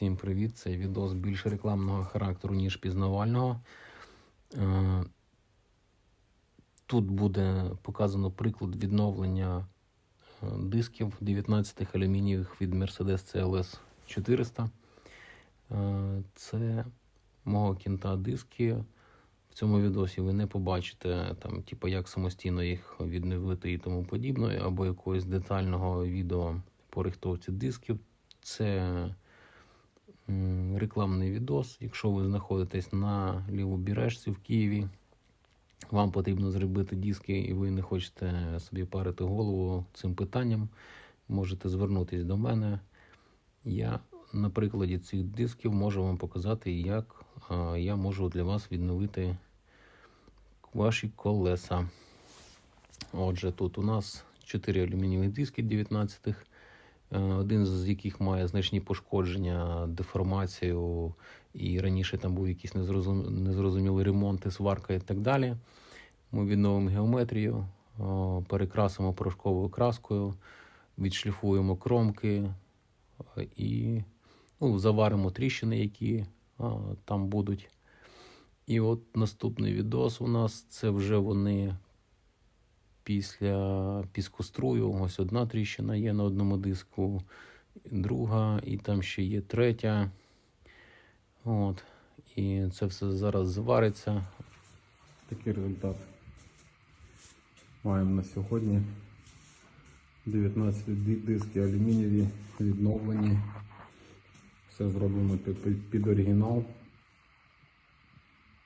Всім привіт! Це відос більш рекламного характеру, ніж пізнавального. Е, Тут буде показано приклад відновлення е, дисків 19 алюмінієвих від Mercedes CLS 400. Е, Це мого кінта диски. В цьому відосі ви не побачите, там, типу, як самостійно їх відновити і тому подібне, або якогось детального відео по рихтовці дисків. Це рекламний відос. Якщо ви знаходитесь на Лівобережці в Києві, вам потрібно зробити диски, і ви не хочете собі парити голову цим питанням, можете звернутися до мене. Я на прикладі цих дисків можу вам показати, як я можу для вас відновити ваші колеса. Отже, тут у нас 4 алюмінієві диски 19-х, е, один з яких має значні пошкодження, деформацію, і раніше там був незрозум- незрозумілий ремонт, сварка і так далі. Ми відновимо геометрію, перекрасимо порошковою краскою, відшліфуємо кромки е, і ну, заваримо тріщини, які там будуть. І от наступний відос у нас це вже вони після піскострую. Ось одна тріщина є на одному диску, друга, і там ще є третя. От. І це все зараз завариться. Такий результат маємо на сьогодні. 19 ди- диски алюмінієві відновлені. Все зроблено під, оригінал.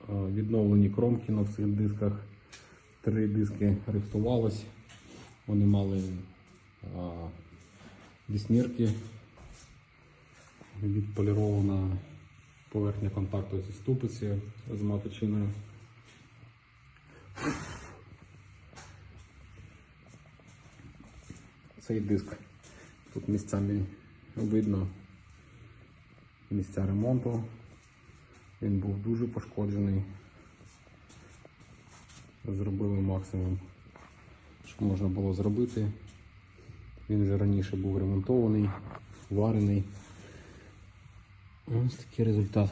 Е, Відновлені кромки на цих дисках. Три диски рихтувалось. Вони мали а, віснірки. Відполірована поверхня контакту зі ступиці з маточиною. Цей диск тут місцями видно місця ремонту. Він був дуже пошкоджений. Зробили максимум, що можна було зробити. Він вже раніше був ремонтований, варений. Ось такий результат.